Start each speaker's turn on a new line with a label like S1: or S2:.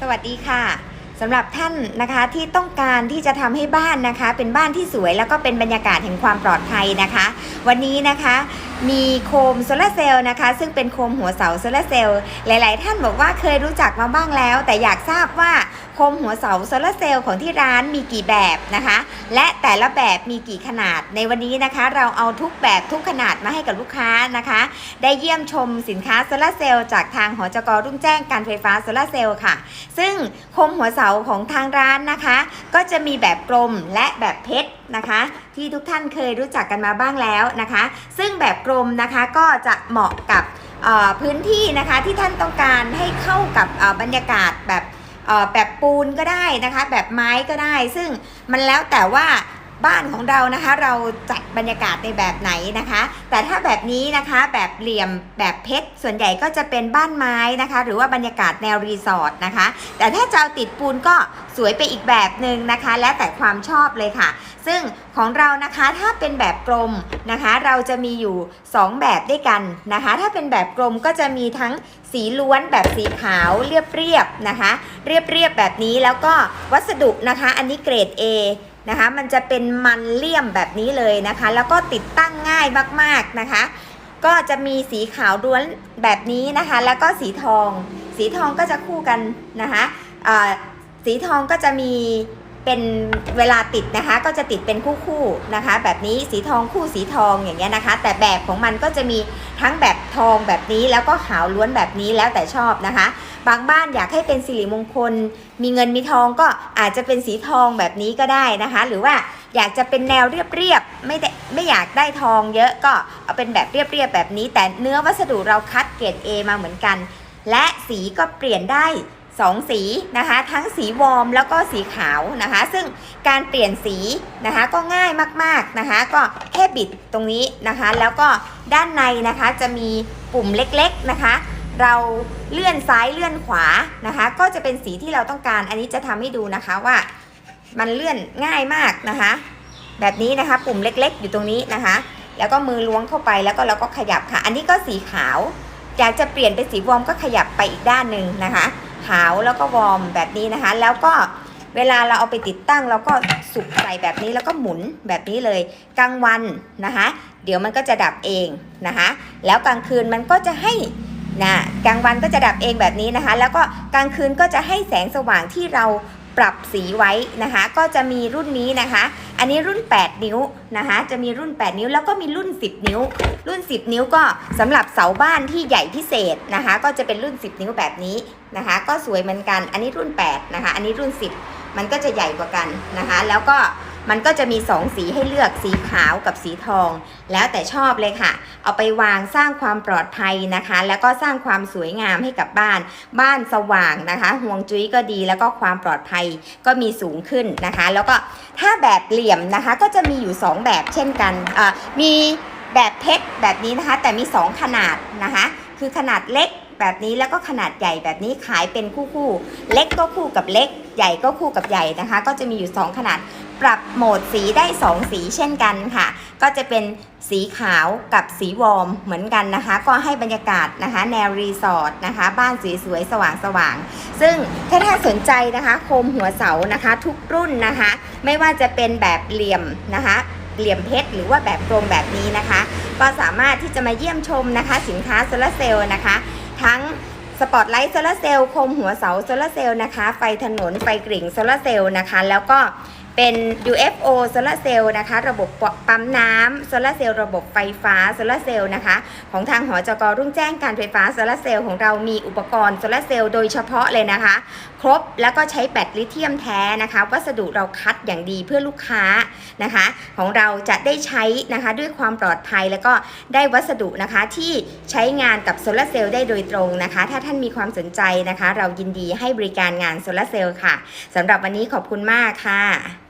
S1: สวัสดีค่ะสำหรับท่านนะคะที่ต้องการที่จะทำให้บ้านนะคะ เป็นบ้านที่สวยแล้วก็เป็นบรรยากาศแห่งความปลอดภัยนะคะ วันนี้นะคะมีโคมโซลาร์เซลล์นะคะ ซึ่งเป็นโคมหัวเสาโซลาร์เซลล์หลาย ๆ ท่านบอกว่าเคยรู้จักมาบ้างแล้ว แต่อยากทราบว่าโคมหัวเสาโซลาร์เซลล์ของที่ร้านมีกี่แบบนะคะ และแต่ละแบบมีกี่ขนาดในวันนี้นะคะ เราเอาทุกแบบทุกขนาดมาให้กับลูกค้านะคะ ได้เยี่ยมชมสินค้าโซลาร์เซลล์จากทางหอจกรุ่งแจ้งการไฟฟ้าโซลาร์เซลล์ค่ะ ซึ่งโคมหัวเสาของทางร้านนะคะ ก็จะมีแบบกลมและแบบเพชรนะคะ ที่ทุกท่านเคยรู้จักกันมาบ้างแล้วนะคะ ซึ่งแบบกลมนะคะก็จะเหมาะกับพื้นที่นะคะที่ท่านต้องการให้เข้ากับบรรยากาศแบบแบบปูนก็ได้นะคะ แบบไม้ก็ได้ ซึ่งมันแล้วแต่ว่า บ้านของเรานะคะ เราจัดบรรยากาศในแบบไหนนะคะ แต่ถ้าแบบนี้นะคะแบบเหลี่ยมแบบเพชรส่วนใหญ่ก็จะเป็นบ้านไม้นะคะ หรือว่าบรรยากาศแนวรีสอร์ทนะคะ แต่ถ้าจะเอาติดปูนก็สวยไปอีกแบบหนึ่งนะคะ แล้วแต่ความชอบเลยค่ะ ซึ่งของเรานะคะถ้าเป็นแบบกลมนะคะ เราจะมีอยู่ 2 แบบด้วยกันนะคะ ถ้าเป็นแบบกลมก็จะมีทั้งสีล้วนแบบสีขาวเรียบๆนะคะ เรียบๆแบบนี้แล้วก็วัสดุนะคะ อันนี้เกรด A นะคะ มันจะเป็นมันเลี่ยมแบบนี้เลยนะคะ แล้วก็ติดตั้งง่ายมากๆนะคะ ก็จะมีสีขาวด้วนแบบนี้นะคะ แล้วก็สีทอง สีทองก็จะคู่กันนะคะสีทองก็จะมี เป็นเวลาติดนะคะ ก็จะติดเป็นคู่คู่ๆนะคะ แบบนี้สีทองคู่สีทองอย่างเงี้ยนะคะ แต่แบบของมันก็จะมีทั้งแบบทองแบบนี้แล้วก็ขาวล้วนแบบนี้แล้วแต่ชอบนะคะ บางบ้านอยากให้เป็นสิริมงคล มีเงินมีทองก็อาจจะเป็นสีทองแบบนี้ก็ได้นะคะ หรือว่าอยากจะเป็นแนวเรียบๆไม่ได้ไม่อยากได้ทองเยอะก็เอาเป็นแบบเรียบๆแบบนี้ แต่เนื้อวัสดุเราคัดเกรด A มาเหมือนกัน และสีก็เปลี่ยนได้ 2สีนะคะทั้งสีวอร์มแล้วก็สีขาวนะคะ ซึ่งการเปลี่ยนสีนะคะก็ง่ายมากๆนะคะ ก็แค่บิดตรงนี้นะคะ แล้วก็ด้านในนะคะจะมีปุ่มเล็กๆนะคะ เราเลื่อนซ้ายเลื่อนขวานะคะ ก็จะเป็นสีที่เราต้องการ อันนี้จะทำให้ดูนะคะว่ามันเลื่อนง่ายมากนะคะ แบบนี้นะคะปุ่มเล็กๆ อยู่ตรงนี้นะคะ แล้วก็มือล้วงเข้าไปแล้วก็เราก็ขยับค่ะ อันนี้ก็สีขาวอยากจะเปลี่ยนเป็นสีวอร์มก็ขยับไปอีกด้านหนึ่งนะคะ ขาวแล้วก็วอร์มแบบนี้นะคะ แล้วก็เวลาเราเอาไปติดตั้งเราก็สุกใส่แบบนี้แล้วก็หมุนแบบนี้เลยกลางวันนะคะ เดี๋ยวมันก็จะดับเองนะคะ แล้วกลางคืนมันก็จะให้นะกลางวันก็จะดับเองแบบนี้นะคะ แล้วก็กลางคืนก็จะให้แสงสว่างที่เรา ปรับสีไว้นะคะ ก็จะมีรุ่นนี้นะคะ อันนี้รุ่น 8 นิ้วนะคะ จะมีรุ่น 8 นิ้วแล้วก็มีรุ่น 10 นิ้ว รุ่น 10 นิ้วก็สำหรับเสาบ้านที่ใหญ่พิเศษนะคะ ก็จะเป็นรุ่น 10 นิ้วแบบนี้นะคะ ก็สวยเหมือนกัน อันนี้รุ่น 8 นะคะ อันนี้รุ่น 10 มันก็จะใหญ่กว่ากันนะคะ แล้วก็ มันก็จะมี2สีให้เลือกสีขาวกับสีทอง แล้วแต่ชอบเลยค่ะ เอาไปวางสร้างความปลอดภัยนะคะ แล้วก็สร้างความสวยงามให้กับบ้าน บ้านสว่างนะคะห่วงจุ้ยก็ดีแล้วก็ความปลอดภัยก็มีสูงขึ้นนะคะ แล้วก็ถ้าแบบเหลี่ยมนะคะก็จะมีอยู่ 2 แบบเช่นกันมีแบบเพชรแบบนี้นะคะ แต่มี 2 ขนาดนะคะ คือขนาดเล็กแบบนี้แล้วก็ขนาดใหญ่แบบนี้ขายเป็นคู่คู่ๆเล็กก็คู่กับเล็ก ใหญ่ก็คู่กับใหญ่นะคะ ก็จะมีอยู่ 2 ขนาด ปรับโหมดสีได้ 2 สีเช่นกันค่ะ ก็จะเป็นสีขาวกับสีวอร์มเหมือนกันนะคะ ก็ให้บรรยากาศนะคะ แนวรีสอร์ทนะคะ บ้านสวยๆสว่างๆซึ่งถ้าท่านสนใจนะคะโคมหัวเสานะคะ ทุกรุ่นนะคะ ไม่ว่าจะเป็นแบบเหลี่ยมนะคะเหลี่ยมเพชรหรือว่าแบบกลมแบบนี้นะคะ ก็สามารถที่จะมาเยี่ยมชมนะคะ สินค้าโซลาร์เซลล์นะคะ ทั้งสปอตไลท์โซลาร์เซลล์โคมหัวเสาโซลาร์เซลล์นะคะ ไฟถนนไฟกริ่งโซลาร์เซลล์นะคะ แล้วก็ เป็น UFO โซลาเซลล์นะคะ ระบบปั๊มน้ำโซลาเซลล์ระบบไฟฟ้าโซลาเซลล์นะคะ ของทางหอจกรุ่งแจ้งการไฟฟ้าโซลาเซลล์ของเรามีอุปกรณ์โซลาเซลล์โดยเฉพาะเลยนะคะ ครบแล้วก็ใช้แบตลิเธียมแท้นะคะ วัสดุเราคัดอย่างดีเพื่อลูกค้านะคะ ของเราจะได้ใช้นะคะด้วยความปลอดภัยแล้วก็ได้วัสดุนะคะที่ใช้งานกับโซลาเซลล์ได้โดยตรงนะคะ ถ้าท่านมีความสนใจนะคะ เรายินดีให้บริการงานโซลาเซลล์ค่ะสำหรับวันนี้ขอบคุณมากค่ะ